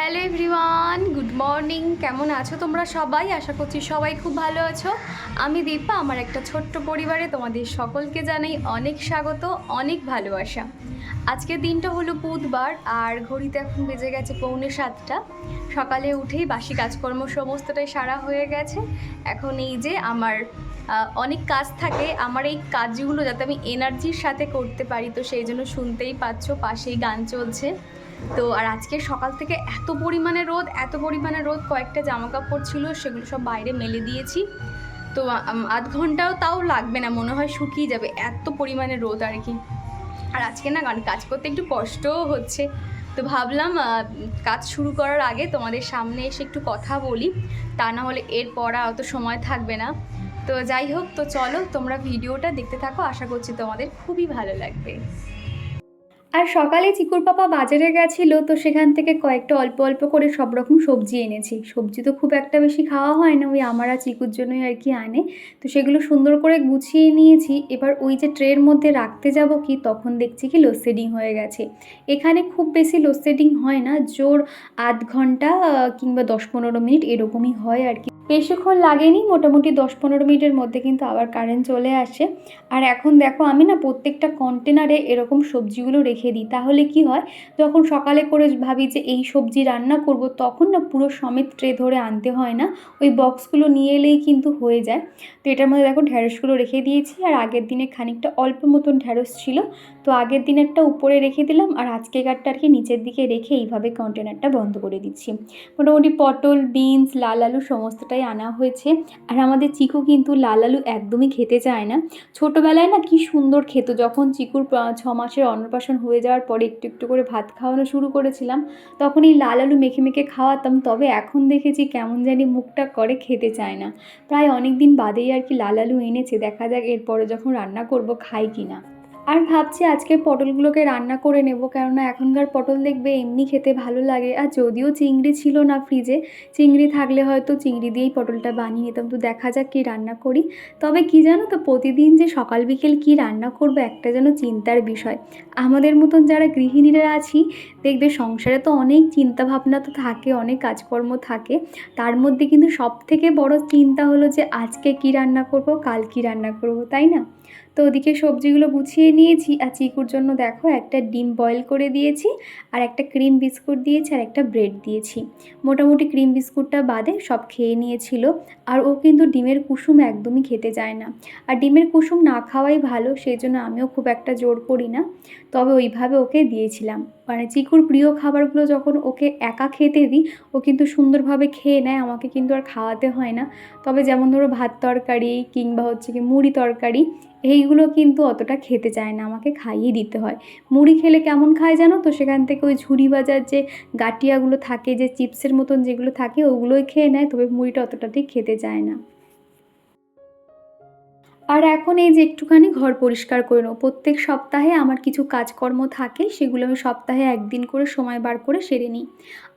Hello everyone, good morning. কেমন আছো তোমরা সবাই? আশা করছি সবাই খুব ভালো আছো। আমি দীপা, আমার একটা ছোট্ট পরিবারে তোমাদের সকলকে জানাই অনেক স্বাগত, অনেক ভালোবাসা। আজকের দিনটা হলো বুধবার, আর ঘড়িতে এখন বেজে গেছে পৌনে সাতটা। সকালে উঠেই বাসি কাজকর্ম সমস্তটাই সারা হয়ে গেছে। এখন এই যে আমার অনেক কাজ থাকে, আমার এই কাজগুলো যাতে আমি এনার্জির সাথে করতে পারি, তো সেই জন্য শুনতেই পাচ্ছ, পাশেই গান চলছে। তো আর আজকে সকাল থেকে এত পরিমাণে রোদ, এত পরিমাণে রোদ, কয়েকটা জামা কাপড় ছিল, সেগুলো সব বাইরে মেলে দিয়েছি। তো আধ ঘন্টাও তাও লাগবে না, মনে হয় শুকিয়ে যাবে, এত পরিমাণে রোদ আর কি। আর আজকে না গান, কাজ করতে একটু কষ্টও হচ্ছে। তো ভাবলাম কাজ শুরু করার আগে তোমাদের সামনে এসে একটু কথা বলি। তা না হলে এরপর আর অত সময় থাকবে না। তো যাই হোক, তো চলো তোমরা ভিডিওটা দেখতে থাকো, আশা করছি তোমাদের খুবই ভালো লাগবে। আর সকালে চিকুর পাপা বাজারে গেছিল, তো সেখান থেকে কয়েকটা অল্প অল্প করে সব রকম সবজি এনেছি। সবজি তো খুব একটা বেশি খাওয়া হয় না, ওই আমার আর চিকুর জন্যই আর কি আনে। তো সেগুলো সুন্দর করে গুছিয়ে নিয়েছি। এবার ওই যে ট্রের মধ্যে রাখতে যাব কি, তখন দেখছি কি লোডশেডিং হয়ে গেছে। এখানে খুব বেশি লোডশেডিং হয় না, জোর আধ ঘণ্টা কিংবা দশ পনেরো মিনিট এরকমই হয় আর কি। বেশিক্ষণ লাগেনি, মোটামুটি দশ পনেরো মিনিটের মধ্যে কিন্তু আবার কারেন্ট চলে আসে। আর এখন দেখো, আমি না প্রত্যেকটা কন্টেনারে এরকম সবজিগুলো রেখে দিই। তাহলে কি হয়, যখন সকালে করে ভাবি যে এই সবজি রান্না করব, তখন না পুরো সমেত ট্রে ধরে আনতে হয় না। ওই বক্সগুলো নিয়ে এলেই কিন্তু হয়ে যায়। তো এটার মধ্যে দেখো ঢ্যাঁড়সগুলো রেখে দিয়েছি, আর আগের দিনে খানিকটা অল্প মতন ঢ্যাঁড়স ছিল। তো আগের দিনেরটা উপরে রেখে দিলাম, আর আজকেকারটা আর কি নিচের দিকে রেখে এইভাবে কন্টেনারটা বন্ধ করে দিচ্ছি। মোটামুটি পটল বিনস লাল আলু সমস্তটাই আনা হয়েছে। আর আমাদের চিকু কিন্তু লাল আলু একদমই খেতে চায় না। ছোটোবেলায় না কি সুন্দর খেত। যখন চিকুর ছ মাসের অন্নপ্রাশন হয়ে যাওয়ার পরে একটু একটু করে ভাত খাওয়ানো শুরু করেছিলাম, তখন এই লাল আলু মেখে মেখে খাওয়াতাম। তবে এখন দেখেছি কেমন জানি মুখটা করে খেতে চায় না। প্রায় অনেক দিন বাদেই আর কি লাল আলু এনেছে। দেখা যাক এরপরে যখন রান্না করব খাই কি না আর ভাবছি আজকে পটলগুলোকে রান্না করে নেব, কেননা এখনকার পটল দেখবে এমনি খেতে ভালো লাগে। আর যদিও চিংড়ি ছিল না ফ্রিজে চিংড়ি থাকলে হয়তো চিংড়ি দিয়েই পটলটা বানিয়ে নিতাম তো দেখা যাক কী রান্না করি। তবে কি জানো তো, প্রতিদিন যে সকাল বিকেল কী রান্না করব একটা যেন চিন্তার বিষয়। আমাদের মতন যারা গৃহিণীরা আছি, দেখবে সংসারে তো অনেক চিন্তা ভাবনা তো থাকে, অনেক কাজকর্ম থাকে। তার মধ্যে কিন্তু সব থেকে বড় চিন্তা হলো যে আজকে কী রান্না করব, কাল কী রান্না করব, তাই না? তো ওদিকে সবজিগুলো গুছিয়ে নিয়েছি আর চিকুর জন্য দেখো একটা ডিম বয়েল করে দিয়েছি আর একটা ক্রিম বিস্কুট দিয়েছি আর একটা ব্রেড দিয়েছি। মোটামুটি ক্রিম বিস্কুটটা বাদে সব খেয়ে নিয়েছিল। আর ও কিন্তু ডিমের কুসুম একদমই খেতে চায় না। আর ডিমের কুসুম না খাওয়াই ভালো, সেই জন্য আমিও খুব একটা জোর করি না। তবে ওইভাবে ওকে দিয়েছিলাম। মানে চিকুর প্রিয় খাবারগুলো যখন ওকে একা খেতে দিই, ও কিন্তু সুন্দরভাবে খেয়ে নেয়, আমাকে কিন্তু আর খাওয়াতে হয় না। তবে যেমন ধরো ভাত তরকারি কিংবা হচ্ছে কি মুড়ি তরকারি এইগুলো কিন্তু অতটা খেতে চায় না, আমাকে খাইয়ে দিতে হয়। মুড়ি খেলে কেমন খায় জানো তো? সেখান থেকে ওই ঝুড়ি বাজার যে গাটিয়াগুলো থাকে, যে চিপসের মতন যেগুলো থাকে, ওগুলোই খেয়ে নেয়, তবে মুড়িটা অতটা ঠিক খেতে চায় না। আর এখন এই যে একটুখানি ঘর পরিষ্কার করে নেব। প্রত্যেক সপ্তাহে আমার কিছু কাজকর্ম থাকে, সেগুলো আমি সপ্তাহে একদিন করে সময় বার করে সেরে নিই।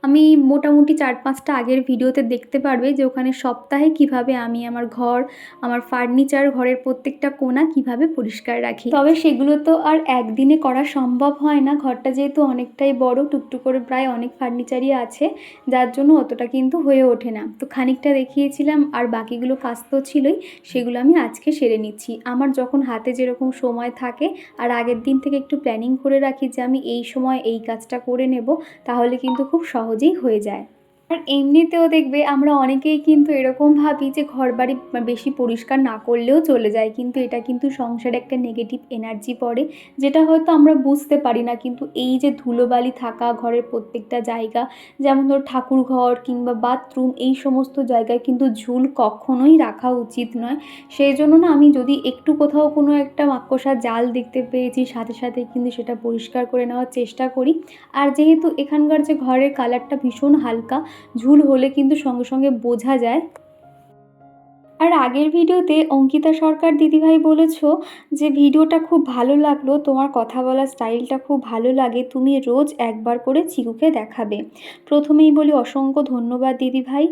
আমি মোটামুটি চার পাঁচটা আগের ভিডিওতে দেখতে পারবে যে ওখানে সপ্তাহে কীভাবে আমি আমার ঘর, আমার ফার্নিচার, ঘরের প্রত্যেকটা কোণা কীভাবে পরিষ্কার রাখি। তবে সেগুলো তো আর একদিনে করা সম্ভব হয় না। ঘরটা যেহেতু অনেকটাই বড়, টুকটুক করে প্রায় অনেক ফার্নিচারই আছে, যার জন্য অতটা কিন্তু হয়ে ওঠে না। তো খানিকটা দেখিয়েছিলাম, আর বাকিগুলো কাজ তো ছিলই, সেগুলো আমি আজকে সেরে নিচ্ছি। আমার যখন হাতে যেরকম সময় থাকে আর আগের দিন থেকে একটু প্ল্যানিং করে রাখি যে আমি এই সময় এই কাজটা করে নেব, তাহলে কিন্তু খুব সহজেই হয়ে যায়। আর এমনিতেও দেখবে আমরা অনেকেই কিন্তু এরকম ভাবি যে ঘর বাড়ি বেশি পরিষ্কার না করলেও চলে যায়। কিন্তু এটা কিন্তু সংসারে একটা নেগেটিভ এনার্জি পড়ে, যেটা হয়তো আমরা বুঝতে পারি না। কিন্তু এই যে ধুলোবালি থাকা, ঘরের প্রত্যেকটা জায়গা, যেমন ধর ঠাকুর ঘর কিংবা বাথরুম এই সমস্ত জায়গায় কিন্তু ঝুল কখনোই রাখা উচিত নয়। সেই জন্য না আমি যদি একটু কোথাও কোনো একটা মাকড়সার জাল দেখতে পেয়েছি, সাথে সাথে কিন্তু সেটা পরিষ্কার করে নেওয়ার চেষ্টা করি। আর যেহেতু এখানকার যে ঘরের কালারটা ভীষণ হালকা ঝুল হলে কিন্তু সঙ্গে সঙ্গে বোঝা যায় আর আগের ভিডিওতে অঙ্কিতা সরকার দিদিভাই বলেছ যে ভিডিওটা খুব ভালো লাগল, তোমার কথা বলার স্টাইলটা খুব ভালো লাগে, তুমি রোজ একবার করে চিকুকে দেখাবে। প্রথমেই বলি অসংখ্য ধন্যবাদ দিদিভাই,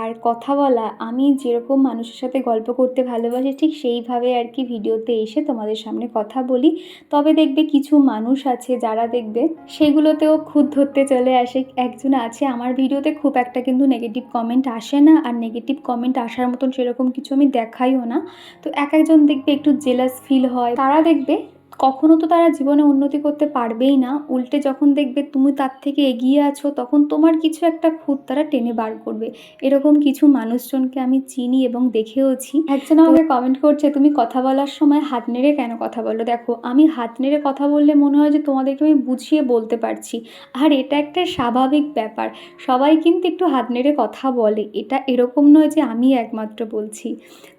আর কথা বলা, আমি যেরকম মানুষের সাথে গল্প করতে ভালোবাসি, ঠিক সেইভাবে আর কি ভিডিওতে এসে তোমাদের সামনে কথা বলি। তবে দেখবে কিছু মানুষ আছে যারা দেখবে, সেগুলোতেও খুদ ধরতে চলে আসে, একজন আছে, আমার ভিডিওতে খুব একটা কিন্তু নেগেটিভ কমেন্ট আসে না, আর নেগেটিভ কমেন্ট আসার মতন সেরকম কিছু আমি দেখাইও না। তো এক একজন দেখবে একটু জেলাস ফিল হয়। তারা দেখবে কখনো তো তারা জীবনে উন্নতি করতে পারবেই না। উল্টে যখন দেখবে তুমি তার থেকে এগিয়ে আছো তখন তোমার কিছু একটা খুঁত তারা টেনে বার করবে। এরকম কিছু মানুষজনকে আমি চিনি এবং দেখেওছি। একজন আমাকে কমেন্ট করছে তুমি কথা বলার সময় হাত নেড়ে কেন কথা বলো দেখো আমি হাত নেড়ে কথা বললে মনে হয় যে তোমাদেরকে আমি বুঝিয়ে বলতে পারছি। আর এটা একটা স্বাভাবিক ব্যাপার। সবাই কিন্তু একটু হাত নেড়ে কথা বলে। এটা এরকম নয় যে আমি একমাত্র বলছি।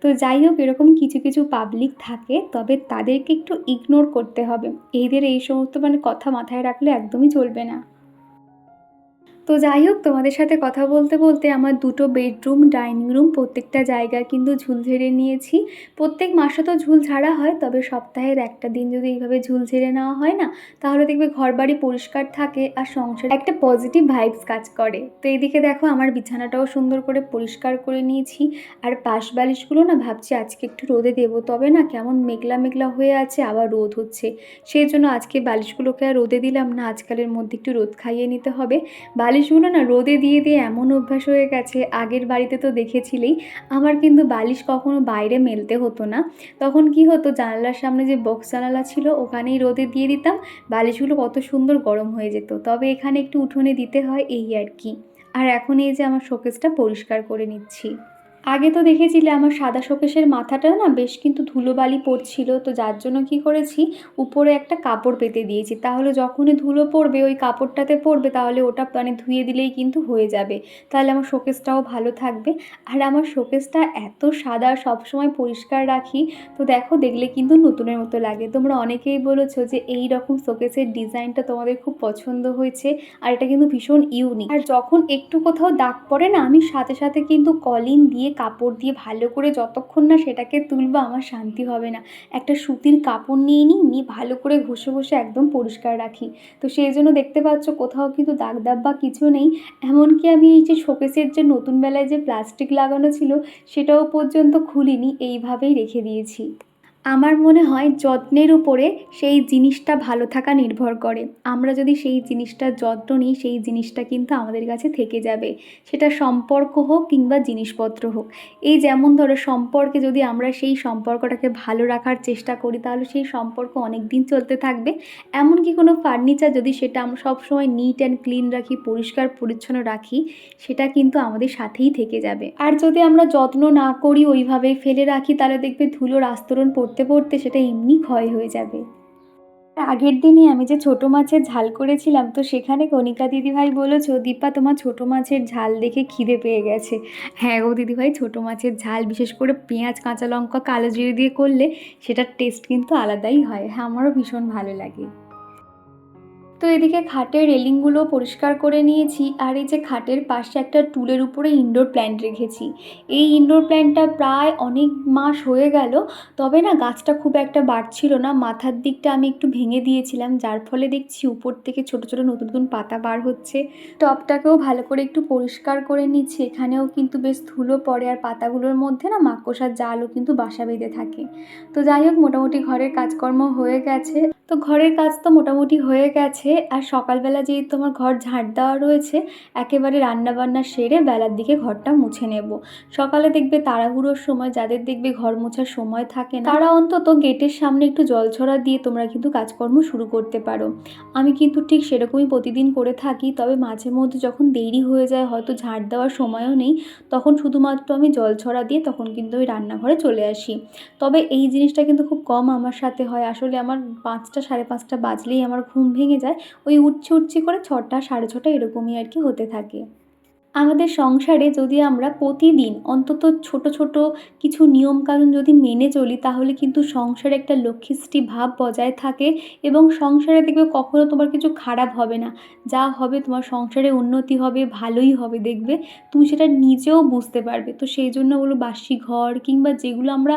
তো যাই হোক এরকম কিছু কিছু পাবলিক থাকে তবে তাদেরকে একটু ইগনোর করতে হবে। এদের এই সমস্ত মানে কথা মাথায় রাখলে একদমই চলবে না। তো যাই হোক, তোমাদের সাথে কথা বলতে বলতে আমার দুটো বেডরুম ডাইনিং রুম প্রত্যেকটা জায়গায় কিন্তু ঝুল ঝেড়ে নিয়েছি। প্রত্যেক মাসে তো ঝুল ঝাড়া হয়, তবে সপ্তাহের একটা দিন যদি এইভাবে ঝুল ঝেড়ে নেওয়া হয় না, তাহলে দেখবে ঘর বাড়ি পরিষ্কার থাকে আর সংসারে একটা পজিটিভ ভাইবস কাজ করে। তো এইদিকে দেখো, আমার বিছানাটাও সুন্দর করে পরিষ্কার করে নিয়েছি। আর পাশ বালিশগুলো না ভাবছি আজকে একটু রোদে দেবো, তবে না কেমন মেঘলা মেঘলা হয়ে আছে, আবার রোদ হচ্ছে। সেই জন্য আজকে বালিশগুলোকে আর রোদে দিলাম না, আজকালের মধ্যে একটু রোদ খাইয়ে নিতে হবে। বালিশগুলো না রোদে দিয়ে দিয়ে এমন অভ্যাস হয়ে গেছে, আগের বাড়িতে তো দেখেছিলেই। আমার কিন্তু বালিশ কখনো বাইরে মেলতে হতো না। তখন কি হতো, জানালার সামনে যে বক্স জানালা ছিল, ওখানেই রোদে দিয়ে দিতাম। বালিশগুলো কত সুন্দর গরম হয়ে যেত। তবে এখানে একটু উঠোনে দিতে হয়, এই আর কি। আর এখন এই যে আমার শোকেসটা পরিষ্কার করে নিচ্ছি। আগে তো দেখেছিলে আমার সাদা শোকেশের মাথাটা না বেশ কিন্তু ধুলোবালি পড়ছিল, তো যার জন্য কি করেছি? উপরে একটা কাপড় পেতে দিয়েছি। তাহলে যখনই ধুলো পড়বে, ওই কাপড়টাতে পড়বে, তাহলে ওটা মানে ধুয়ে দিলেই কিন্তু হয়ে যাবে। তাহলে আমার শোকেসটাও ভালো থাকবে। আর আমার শোকেসটা এত সাদা, সবসময় পরিষ্কার রাখি, তো দেখো দেখলে কিন্তু নতুনের মতো লাগে। তোমরা অনেকেই বলেছ যে এই রকম শোকেসের ডিজাইনটা তোমাদের খুব পছন্দ হয়েছে, আর এটা কিন্তু ভীষণ ইউনিক আর যখন একটু কোথাও দাগ পড়ে না, আমি সাথে সাথে কিন্তু কলিন দিয়ে কাপড় দিয়ে ভালো করে যতক্ষণ না সেটাকে তুলবো, আমার শান্তি হবে না। একটা সুতির কাপড় নিয়ে নিই, নিয়ে ভালো করে ঘষে ঘষে একদম পরিষ্কার রাখি। তো সেই জন্য দেখতে পাচ্ছ কোথাও কিন্তু দাগ দাগ বা কিছু নেই। এমনকি আমি এই যে শোকেসের যে নতুন বেলায় যে প্লাস্টিক লাগানো ছিল, সেটাও পর্যন্ত খুলিনি, এইভাবেই রেখে দিয়েছি। আমার মনে হয় যত্নের উপরে সেই জিনিসটা ভালো থাকা নির্ভর করে। আমরা যদি সেই জিনিসটার যত্ন নিই, সেই জিনিসটা কিন্তু আমাদের কাছে থেকে যাবে। সেটা সম্পর্ক হোক কিংবা জিনিসপত্র হোক। এই যেমন ধরো সম্পর্কে যদি আমরা সেই সম্পর্কটাকে ভালো রাখার চেষ্টা করি, তাহলে সেই সম্পর্ক অনেক দিন চলতে থাকবে। এমনকি কোনো ফার্নিচার যদি সেটা আমরা সবসময় নিট অ্যান্ড ক্লিন রাখি, পরিষ্কার, পরিচ্ছন্ন রাখি, সেটা কিন্তু আমাদের সাথেই থেকে যাবে। আর যদি আমরা যত্ন না করি ওইভাবে ফেলে রাখি, তাহলে দেখবে ধুলোর আস্তরণ পড়তে পড়তে পড়তে সেটা এমনি ক্ষয় হয়ে যাবে। আগের দিনে আমি যে ছোট মাছের ঝাল করেছিলাম, তো সেখানে কণিকা দিদিভাই বলেছ দীপা, তোমার ছোট মাছের ঝাল দেখে খিদে পেয়ে গেছে। হ্যাঁ গো দিদিভাই, ছোট মাছের ঝাল, বিশেষ করে পেঁয়াজ, কাঁচা লঙ্কা, কালো জিরে দিয়ে করলে সেটার টেস্ট কিন্তু আলাদাই হয়। হ্যাঁ আমারও ভীষণ ভালো লাগে। তো এদিকে খাটের রেলিংগুলো পরিষ্কার করে নিয়েছি আর এই যে খাটের পাশে একটা টুলের উপরে ইনডোর প্ল্যান্ট রেখেছি। এই ইনডোর প্ল্যান্টটা প্রায় অনেক মাস হয়ে গেল, তবে না গাছটা খুব একটা বাড়ছিল না। মাথার দিকটা আমি একটু ভেঙে দিয়েছিলাম, যার ফলে দেখছি উপর থেকে ছোট ছোট নতুন নতুন পাতা বার হচ্ছে। টবটাকেও ভালো করে একটু পরিষ্কার করে নিচ্ছি, এখানেও কিন্তু বেশ ধুলো পড়ে আর পাতাগুলোর মধ্যে না মাকড়সার জালও কিন্তু বাসা বেঁধে থাকে। তো যাই হোক, মোটামুটি ঘরের কাজকর্ম হয়ে গেছে। তো ঘরের কাজ তো মোটামুটি হয়ে গেছে। আর সকালবেলা যেহেতু আমার ঘর ঝাঁট দেওয়া রয়েছে, একেবারে রান্নাবান্না সেরে বেলার দিকে ঘরটা মুছে নেব। সকালে দেখবে তাড়াহুড়োর সময়, যাদের দেখবে ঘর মোছার সময় থাকে না, তারা অন্তত গেটের সামনে একটু জল ছড়া দিয়ে তোমরা কিন্তু কাজকর্ম শুরু করতে পারো। আমি কিন্তু ঠিক সেরকমই প্রতিদিন করে থাকি, তবে মাঝে মধ্যে যখন দেরি হয়ে যায়, হয়তো ঝাঁট দেওয়ার সময়ও নেই, তখন শুধুমাত্র আমি জল ছড়া দিয়ে তখন কিন্তু ওই রান্নাঘরে চলে আসি। তবে এই জিনিসটা কিন্তু খুব কম আমার সাথে হয়। আসলে আমার পাঁচটা, সাড়ে পাঁচটা বাজলেই আমার ঘুম ভেঙে যায়। ওই উঠছে উঠছে করে ছটা সাড়ে ছটা এরকমই আর কি হতে থাকে। আমাদের সংসারে যদি আমরা প্রতিদিন অন্তত ছোট ছোট কিছু নিয়মকানুন যদি মেনে চলি, তাহলে কিন্তু সংসারে একটা লক্ষ্মীশ্রী ভাব বজায় থাকে এবং সংসারে দেখবে কখনো তোমার কিছু খারাপ হবে না। যা হবে তোমার সংসারে উন্নতি হবে, ভালোই হবে দেখবে। তুমি সেটা নিজেও বুঝতে পারবে। তো সেই জন্য বলো বাসি ঘর কিংবা যেগুলো আমরা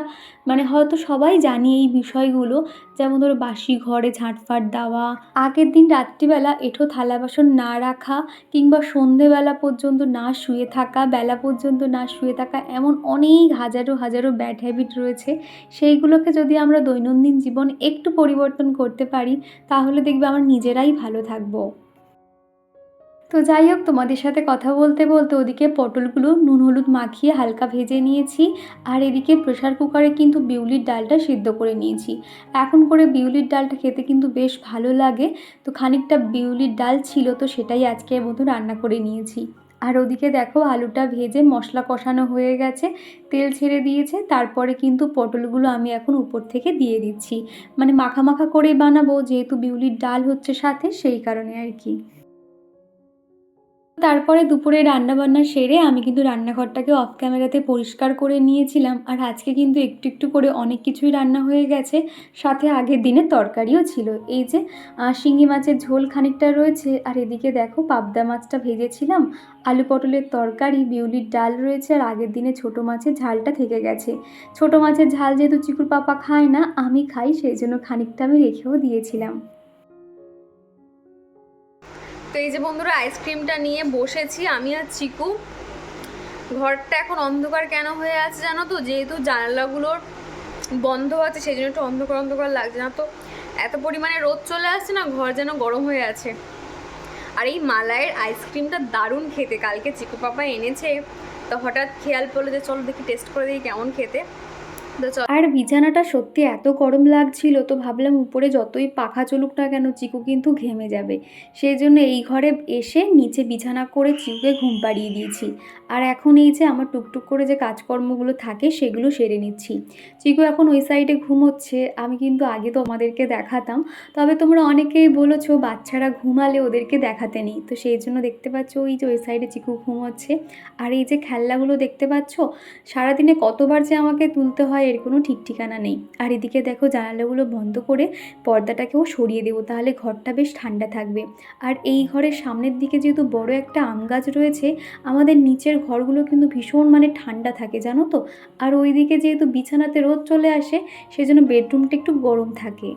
মানে হয়তো সবাই জানি এই বিষয়গুলো, যেমন ধরো বাসি ঘরে ঝাঁটফাট দেওয়া, আগের দিন রাত্রিবেলা এঠো থালা বাসন না রাখা কিংবা সন্ধেবেলা পর্যন্ত না শুয়ে থাকা, বেলা পর্যন্ত না শুয়ে থাকা এমন অনেক হাজারো হাজারো ব্যাড হ্যাবিট রয়েছে। সেইগুলোকে যদি আমরা দৈনন্দিন জীবন একটু পরিবর্তন করতে পারি, তাহলে দেখবে আমরা নিজেরাই ভালো থাকব। তো যাই হোক, তোমাদের সাথে কথা বলতে বলতে ওদিকে পটলগুলো নুন হলুদ মাখিয়ে হালকা ভেজে নিয়েছি, আর এদিকে প্রেশার কুকারে কিন্তু বিউলির ডালটা সিদ্ধ করে নিয়েছি। এখন করে বিউলির ডালটা খেতে কিন্তু বেশ ভালো লাগে। তো খানিকটা বিউলির ডাল ছিল, তো সেটাই আজকের মতো রান্না করে নিয়েছি। আর ওদিকে দেখো আলুটা ভেজে মশলা কষানো হয়ে গেছে, তেল ছেড়ে দিয়েছে, তারপরে কিন্তু পটলগুলো আমি এখন উপর থেকে দিয়ে দিচ্ছি। মানে মাখা মাখা করেই বানাবো, যেহেতু বিউলির ডাল হচ্ছে সাথে, সেই কারণে আর কি। তারপরে দুপুরে রান্নাবান্না সেরে আমি কিন্তু রান্নাঘরটাকে অফ ক্যামেরাতে পরিষ্কার করে নিয়েছিলাম। আর আজকে কিন্তু একটু একটু করে অনেক কিছুই রান্না হয়ে গেছে। সাথে আগের দিনের তরকারিও ছিল। এই যে শিঙি মাছের ঝোল খানিকটা রয়েছে। আর এদিকে দেখো, পাবদা মাছটা ভেজেছিলাম। আলু পটলের তরকারি, বিউলির ডাল রয়েছে। আর আগের দিনে ছোটো মাছের ঝালটা থেকে গেছে। ছোটো মাছের ঝাল যেহেতু চিকুর পাপা খায় না, আমি খাই, সেই জন্য খানিকটা আমি রেখেও দিয়েছিলাম। তো এই যে বন্ধুরা আইসক্রিমটা নিয়ে বসেছি আমি আর চিকু। ঘরটা এখন অন্ধকার কেন হয়ে আছে জানো তো? যেহেতু জানালাগুলোর বন্ধ আছে সেই জন্য একটু অন্ধকার অন্ধকার লাগছে। না তো, এত পরিমাণে রোদ চলে আসছে না, ঘর যেন গরম হয়ে আছে। আর এই মালাইয়ের আইসক্রিমটা দারুণ খেতে। কালকে চিকু পাপা এনেছে, তো হঠাৎ খেয়াল পড়ল যে চলো দেখি টেস্ট করে দেখি কেমন খেতে। আর বিছানাটা সত্যি এত গরম লাগছিল তো ভাবলাম উপরে যতই পাখা চলুক না কেন চিকু কিন্তু ঘেমে যাবে। সেই জন্য এই ঘরে এসে নিচে বিছানা করে চিকুকে ঘুম পাড়িয়ে দিয়েছি। আর এখন এই যে আমার টুকটুক করে যে কাজকর্মগুলো থাকে সেগুলো সেরে নিচ্ছি। চিকু এখন ওই সাইডে ঘুমোচ্ছে, আমি কিন্তু আগে তোমাদেরকে দেখাতাম। তবে তোমরা অনেকেই বলেছ বাচ্চারা ঘুমালে ওদেরকে দেখাতে নেই। তো সেই জন্য দেখতে পাচ্ছ ওই যে ওই সাইডে চিকু ঘুমোচ্ছে। আর এই যে খেলনাগুলো দেখতে পাচ্ছ, সারাদিনে কতবার যে আমাকে তুলতে হয় এর কোনো ঠিক ঠিকানা নেই। আর এদিকে দেখো জানালাগুলো বন্ধ করে পর্দাটাকেও সরিয়ে দেবো, তাহলে ঘরটা বেশ ঠান্ডা থাকবে। আর এই ঘরের সামনের দিকে যেহেতু বড় একটা আম গাছ রয়েছে, আমাদের নিচের ঘরগুলো কিন্তু ভীষণ মানে ঠান্ডা থাকে, জানো তো? আর ওইদিকে যেহেতু বিছানাতে রোদ চলে আসে, সেজন্য বেডরুমটা একটু গরম থাকে।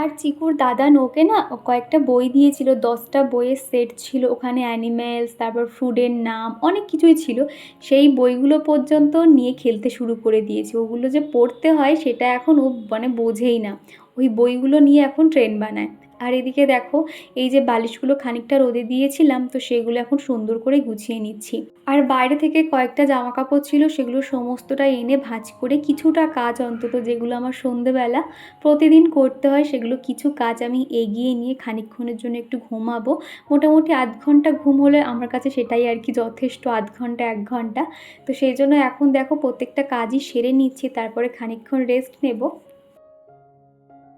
আর চিকুর দাদা নোকে না কয়েকটা বই দিয়েছিল, দশটা বইয়ের সেট ছিল, ওখানে অ্যানিম্যালস তারপর ফুডের নাম, অনেক কিছুই ছিল। সেই বইগুলো পর্যন্ত নিয়ে খেলতে শুরু করে দিয়েছে। ওগুলো যে পড়তে হয় সেটা এখন ও মানে বোঝেই না। ওই বইগুলো নিয়ে এখন ট্রেন বানায়। আর এদিকে দেখো, এই যে বালিশগুলো খানিকটা রোদে দিয়েছিলাম, তো সেগুলো এখন সুন্দর করে গুছিয়ে নিচ্ছি। আর বাইরে থেকে কয়েকটা জামা কাপড় ছিল, সেগুলো সমস্তটা এনে ভাঁজ করে কিছুটা কাজ অন্তত যেগুলো আমার সন্ধেবেলা প্রতিদিন করতে হয়, সেগুলো কিছু কাজ আমি এগিয়ে নিয়ে খানিকক্ষণের জন্য একটু ঘুমাবো। মোটামুটি আধ ঘণ্টা ঘুম হলে আমার কাছে সেটাই আর কি যথেষ্ট, আধ ঘণ্টা, এক ঘণ্টা। তো সেই জন্য এখন দেখো প্রত্যেকটা কাজই সেরে নিচ্ছি, তারপরে খানিকক্ষণ রেস্ট নেব।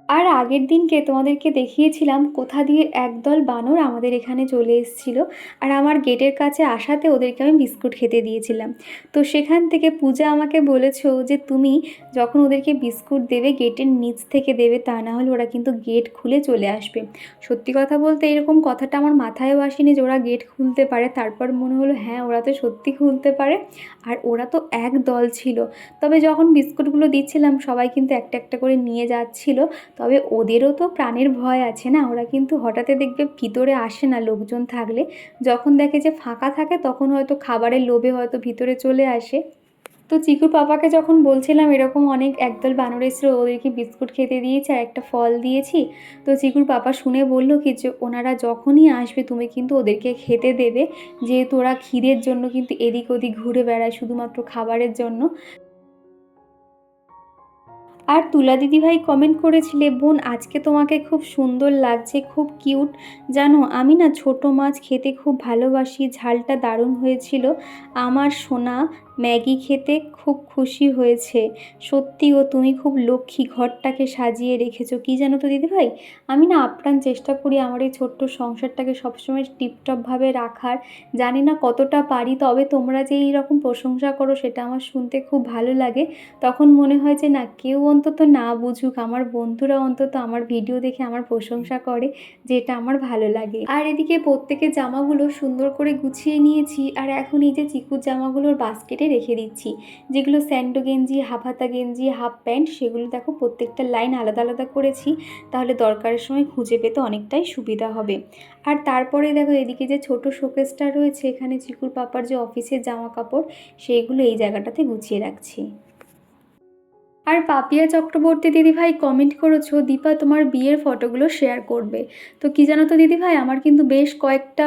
আর আগের দিনকে তোমাদেরকে দেখিয়েছিলাম কোথা দিয়ে একদল বানর আমাদের এখানে চলে এসেছিল আর আমার গেটের কাছে আসাতে ওদেরকে আমি বিস্কুট খেতে দিয়েছিলাম। তো সেখান থেকে পূজা আমাকে বলেছ যে তুমি যখন ওদেরকে বিস্কুট দেবে, গেটের নিচ থেকে দেবে, তা না হলে ওরা কিন্তু গেট খুলে চলে আসবে। সত্যি কথা বলতে এরকম কথাটা আমার মাথায়ও আসেনি যে ওরা গেট খুলতে পারে। তারপর মনে হলো হ্যাঁ ওরা তো সত্যি খুলতে পারে। আর ওরা তো এক দল ছিল। তবে যখন বিস্কুটগুলো দিচ্ছিলাম, সবাই কিন্তু একটা একটা করে নিয়ে যাচ্ছিল। তবে ওদেরও তো প্রাণের ভয় আছে না? ওরা কিন্তু হঠাৎই দেখবে ভিতরে আসে না লোকজন থাকলে। যখন দেখে যে ফাঁকা থাকে, তখন হয়তো খাবারের লোভে হয়তো ভিতরে চলে আসে। তো চিকুর পাপাকে যখন বলছিলাম, এরকম অনেক একদল বানর এসেছিল, ওদেরকে বিস্কুট খেতে দিয়েছি আর একটা ফল দিয়েছি। তো চিকুর পাপা শুনে বলল কি যে, ওনারা যখনই আসবে, তুমি কিন্তু ওদেরকে খেতে দেবে। যেহেতু ওরা ক্ষীরের জন্য কিন্তু এদিক ওদিক ঘুরে বেড়ায়, শুধুমাত্র খাবারের জন্য। আর তুলা দিদিভাই কমেন্ট করেছিলে, বোন, আজকে তোমাকে খুব সুন্দর লাগছে, খুব কিউট জানো, আমি না ছোট মাছ খেতে খুব ভালোবাসি, ঝালটা দারুণ হয়েছিল। আমার সোনা ম্যাগি খেতে খুব খুশি হয়েছে। সত্যি ও তুমি খুব লক্ষ্মী ঘরটাকে সাজিয়ে রেখেছো। কি জানো তো দিদিভাই? আমি না আপ্রাণ চেষ্টা করি আমার এই ছোট্ট সংসারটাকে সবসময় টিপটপভাবে রাখার। জানি না কতটা পারি, তবে তোমরা যে এই রকম প্রশংসা করো সেটা আমার শুনতে খুব ভালো লাগে। তখন মনে হয় যে, না, কেউ অন্তত না বুঝুক। আমার বন্ধুরা অন্তত আমার ভিডিও দেখে আমার প্রশংসা করে, যেটা আমার ভালো লাগে। আর এদিকে প্রত্যেকের জামাগুলো সুন্দর করে গুছিয়ে নিয়েছি। আর এখন এই যে চিকুর জামাগুলোর বাস্কেটে রেখে দিচ্ছি। যেগুলো স্যান্ডো গেঞ্জি হাফ হাতা গেঞ্জি, হাফ প্যান্ট, সেগুলো দেখো প্রত্যেকটা লাইন আলাদা আলাদা করেছি, তাহলে দরকারের সময় খুঁজে পেতে অনেকটাই সুবিধা হবে। আর তারপরে দেখো এদিকে যে ছোট শোকেসটা রয়েছে, এখানে চিকুর পাপার যে অফিসের জামা কাপড় সেইগুলো এই জায়গাটাতে গুছিয়ে রাখছি। আর পাপিয়া চক্রবর্তী দিদিভাই কমেন্ট করেছ, দীপা তোমার বিয়ের ফটোগুলো শেয়ার করবে। তো কি জানো তো দিদিভাই? আমার কিন্তু বেশ কয়েকটা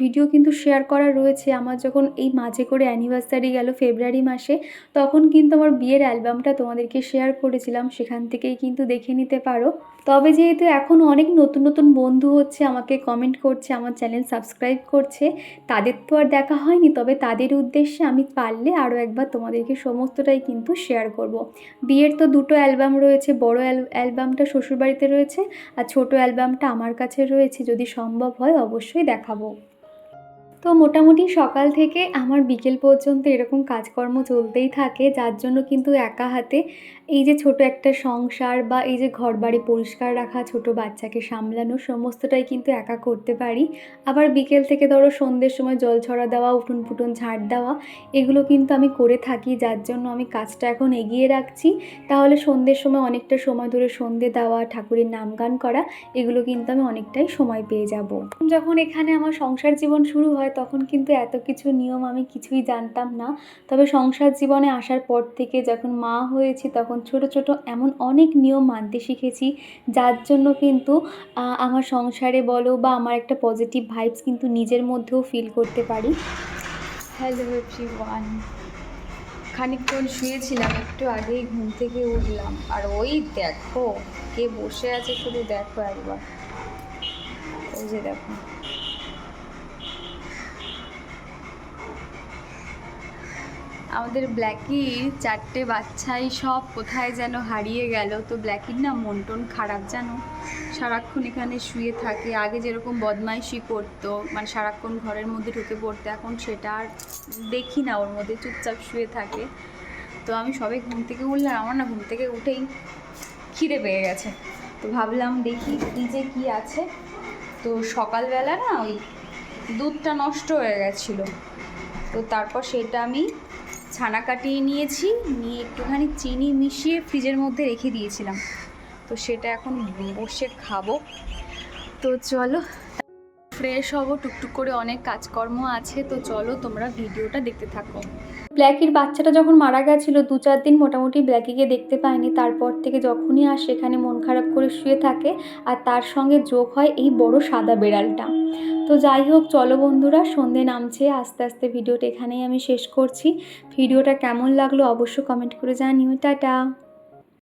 ভিডিও কিন্তু শেয়ার করা রয়েছে। আমার যখন এই মাঝে করে অ্যানিভার্সারি গেল ফেব্রুয়ারি মাসে, তখন কিন্তু আমার বিয়ের অ্যালবামটা তোমাদেরকে শেয়ার করেছিলাম। সেখান থেকেই কিন্তু দেখে নিতে পারো। তবে যেহেতু এখন অনেক নতুন নতুন বন্ধু হচ্ছে, আমাকে কমেন্ট করছে, আমার চ্যানেল সাবস্ক্রাইব করছে, তাদের তো আর দেখা হয়নি, তবে তাদের উদ্দেশ্যে আমি পারলে আরও একবার তোমাদেরকে সমস্তটাই কিন্তু শেয়ার করব। বিয়ের তো দুটো অ্যালবাম রয়েছে, বড় অ্যাল- অ্যালবামটা শ্বশুরবাড়িতে রয়েছে আর ছোট অ্যালবামটা আমার কাছে রয়েছে, যদি সম্ভব হয় অবশ্যই দেখাবো তো মোটামুটি সকাল থেকে আমার বিকেল পর্যন্ত এরকম কাজকর্ম চলতেই থাকে, যার জন্য কিন্তু একা হাতে এই যে ছোট একটা সংসার বা এই যে ঘর বাড়ি পরিষ্কার রাখা, ছোট বাচ্চাকে সামলানো, সমস্তটাই কিন্তু একা করতে পারি। আবার বিকেল থেকে ধরো সন্ধ্যের সময় জল ছড়া দেওয়া, উঠুন ফুটুন ঝাড় দেওয়া, এগুলো কিন্তু আমি করে থাকি, যার জন্য আমি কাজটা এখন এগিয়ে রাখছি। তাহলে সন্ধ্যের সময় অনেকটা সময় ধরে সন্ধে দেওয়া, ঠাকুরের নাম গান করা, এগুলো কিন্তু আমি অনেকটাই সময় পেয়ে যাব। যখন এখানে আমার সংসার জীবন শুরু হয়, তখন কিন্তু এত কিছু নিয়ম আমি কিছুই জানতাম না। তবে সংসার জীবনে আসার পর থেকে যখন মা হয়েছি, তখন ছোট ছোট এমন অনেক নিয়ম মানতে শিখেছি, যার জন্য কিন্তু আমার সংসারে বলো বা আমার একটা পজিটিভ ভাইবস কিন্তু নিজের মধ্যেও ফিল করতে পারি। হ্যালো এভরিওয়ান খানিকক্ষণ শুয়েছিলাম, একটু আগেই ঘুম থেকে উঠলাম। আর ওই দেখো, কে বসে আছে শুধু দেখো একবার। ওই যে দেখো। আমাদের ব্ল্যাকির চারটে বাচ্চাই সব কোথায় যেন হারিয়ে গেল। তো ব্ল্যাকির না মন টন খারাপ, জানো? সারাক্ষণ এখানে শুয়ে থাকে। আগে যেরকম বদমাইশি করতো মানে সারাক্ষণ ঘরের মধ্যে ঢুকে পড়তো, এখন সেটা আর দেখি না ওর মধ্যে, চুপচাপ শুয়ে থাকে। তো আমি সবে ঘুম থেকে উঠলাম, আমার না ঘুম থেকে উঠেই খিদে পেয়ে গেছে। তো ভাবলাম দেখি ফ্রিজে কি আছে। তো সকালবেলা না ওই দুধটা নষ্ট হয়ে গেছিল। তো তারপর সেটা আমি ছানা কাটিয়ে নিয়েছি, নিয়ে একটুখানি চিনি মিশিয়ে ফ্রিজের মধ্যে রেখে দিয়েছিলাম। তো সেটা এখন বসে খাব। তো চলো ফ্রেশ হব, টুকটুক করে অনেক কাজকর্ম আছে, তো চলো তোমরা ভিডিওটা দেখতে থাকো। ব্ল্যাকির বাচ্চাটা যখন মারা গেছিল, দু চার দিন মোটামুটি ব্ল্যাকিকে দেখতে পায়নি। তারপর থেকে যখনই আর সেখানে মন খারাপ করে শুয়ে থাকে, আর তার সঙ্গে যোগ হয় এই বড় সাদা বেড়ালটা। তো যাই হোক, চলো বন্ধুরা, সন্ধে নামছে। আস্তে আস্তে ভিডিওটা এখানেই আমি শেষ করছি। ভিডিওটা কেমন লাগল অবশ্য কমেন্ট করে জানিও। টাটা!